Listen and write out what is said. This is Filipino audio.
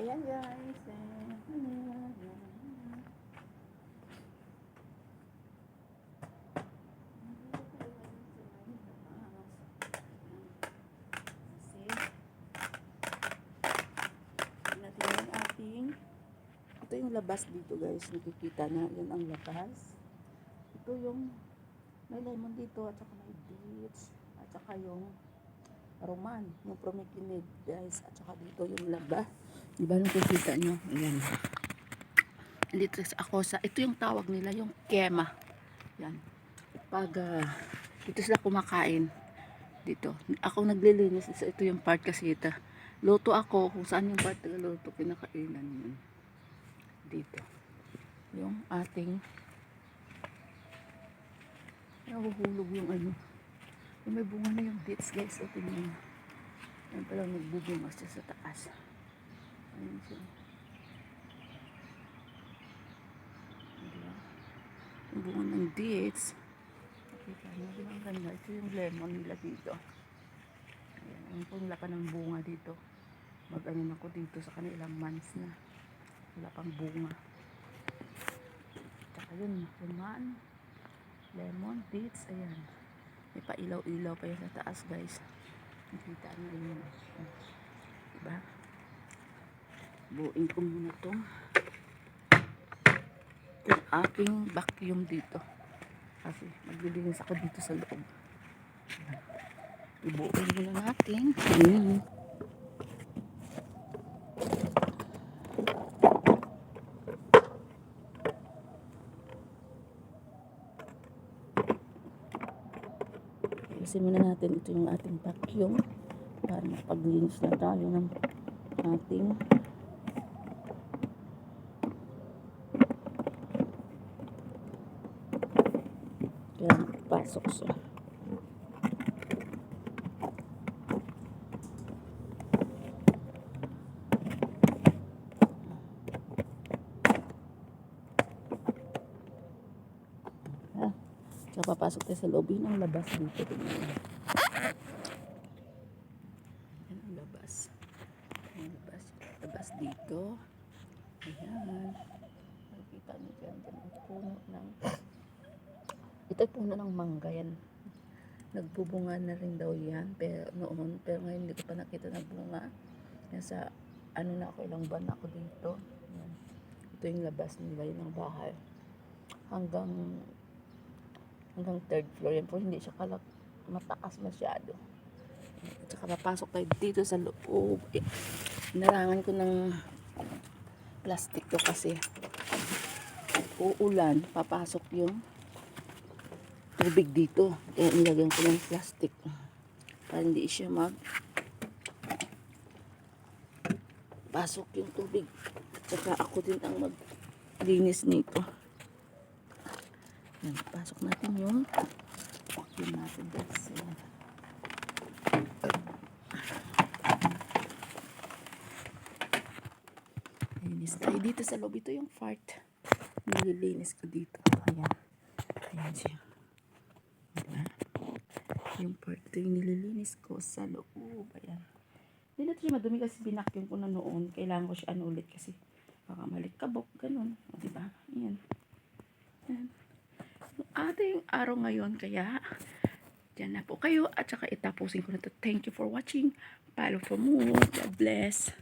Ayan guys. Ayan. Ating ito yung labas dito guys. Nakikita na. Yan ang labas. Ito yung may lemon dito at saka may dates at saka yung roman yung promikinid guys. At saka dito yung laba di ba nakikita nyo? Ayan. Dito ako sa ito yung tawag nila yung kema. Yan pag ah, dito sila kumakain dito. Ako naglilinis ito yung part kasi ito. Luto ako kung saan yung part na luto kinakainan yun. Dito. Yung ating nahuhulog yung ano. Yung may bunga na yung dates guys. O tingnan yan pala nagbubunga siya sa taas ayun siya diba? Bunga ng dates. Nakita nyo di ba ang ganda? Ito yung lemon nila dito. Ayan po wala pa ng bunga dito. Mag ano na ako dito sa kanilang months na. Wala pang bunga. Tsaka yun roman lemon dates ayan. May pailaw-ilaw pa yan sa taas guys. Nakita nyo yun. Diba? Buuin ko muna tong yung aking vacuum dito kasi maglilinis ako dito sa loob ibuuin muna natin Ayan. Ayusin muna natin ito yung ating vacuum para mapaglinis na tayo ng ating kaya pasok siya. Ha? So, papasok tayo sa loob. Yun labas dito. Tingnan. Yan ang labas. Ang labas. Labas dito. Ayan. Nakikita niyo dyan. Dyan ang puno ng... Ito puno ng mangga yan. Nagbubunga na rin daw yan. Pero noon. Pero ngayon hindi ko pa nakita na bunga. Yan sa... Ano na ako, ilang buwan ako dito. Yan. Ito yung labas nila. Yun ang bahay. Hanggang hanggang third floor. Yan po, hindi siya kalak mataas masyado. At saka papasok tayo dito sa loob. Eh, Narangan ko ng plastic to kasi uulan, papasok yung tubig dito. Kaya nilagyan ko ng plastic para hindi siya mag pasok yung tubig. At saka ako din ang maglinis nito. Yan, pasok natin yung vacuum natin. Yan. Linis tayo dito sa loob. Ito yung fart. Nililinis ko dito. Ayan. Ayan siya. Yung part ito yung nililinis ko sa loob. Ayan. Hindi na siya madumi kasi binakyong ko na noon. Kailangan ko siya ano ulit kasi baka malikabok. Ganun. O, diba? Ayan. Ayan ating araw ngayon kaya dyan na po kayo at saka itapusin ko na to thank you for watching follow for more God bless